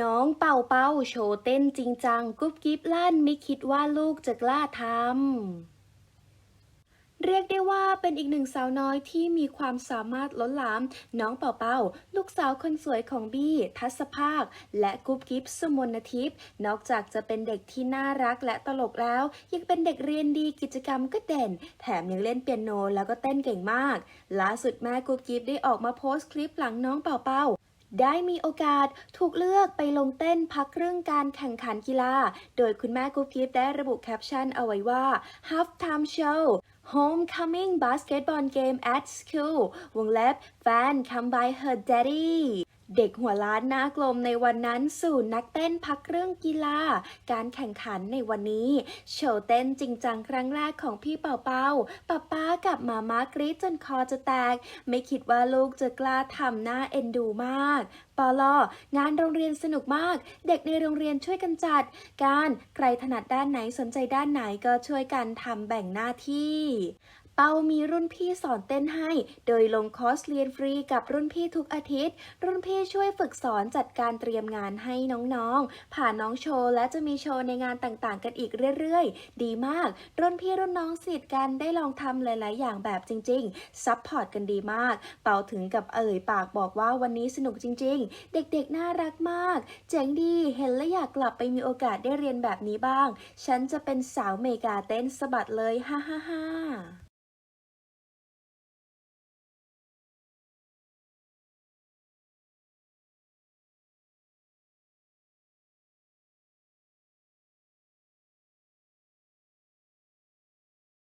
น้องเป่าเป่าโชว์เต้นจริงจัง กุ๊บกิ๊บลั่นไม่คิดว่าลูกจะกล้าทำ เรียกได้ว่าเป็นอีกหนึ่งสาวน้อยที่มีความสามารถล้นหลาม น้องเป่าเป่า ลูกสาวคนสวยของบี้ ทัศภาค และกุ๊บกิ๊บสมนทิพย์นอกจากจะเป็นเด็กที่น่ารักและตลกแล้ว ยังเป็นเด็กเรียนดีกิจกรรมก็เด่น แถมยังเล่นเปียโนแล้วก็เต้นเก่งมาก ล่าสุดแม่กุ๊บกิ๊บได้ออกมาโพสต์คลิปหลังน้องเป่าเป่า ได้มีโอกาสถูกเลือกไปลงเต้นพักเรื่องการแข่งขันกีฬา โดยคุณแม่กุ๊บกิ๊บได้ระบุแคปชั่นเอาไว้ว่า half time show homecoming basketball game at school วงเล็บ fan come by her daddy เด็กหัวล้านหน้ากลมในวันนั้นสู่นักเต้นพักเรื่องกีฬา การแข่งขันในวันนี้ โชว์เต้นจริงจังครั้งแรกของพี่เป่าเป่าป้าป้ากับมามากรี๊ดจนคอจะแตก ไม่คิดว่าลูกจะกล้าทำหน้าเอ็นดูมากปอลองานโรงเรียนสนุกมาก เด็กในโรงเรียนช่วยกันจัด การใครถนัดด้านไหนสนใจด้านไหนก็ช่วยกันทำแบ่งหน้าที่ เปามีรุ่นพี่สอนเต้นให้ โดยลงคอร์สเรียนฟรีกับรุ่นพี่ทุกอาทิตย์ รุ่นพี่ช่วยฝึกสอนจัดการเตรียมงานให้น้องๆ ผ่านน้องโชว์และจะมีโชว์ในงานต่างๆ กันอีกเรื่อยๆ ดีมาก รุ่นพี่รุ่นน้องสิทธิ์กันได้ลองทำหลายๆ อย่างแบบจริงๆ ซัพพอร์ตกันดีมาก เปาถึงกับเอ่ยปากบอกว่าวันนี้สนุกจริง ๆ เด็กๆ น่ารักมาก เจ๋งดี เห็นและอยากกลับไปมีโอกาสได้เรียนแบบนี้บ้าง ฉันจะเป็นสาวเมกาเต้นสะบัดเลย ฮ่าฮ่าฮ่า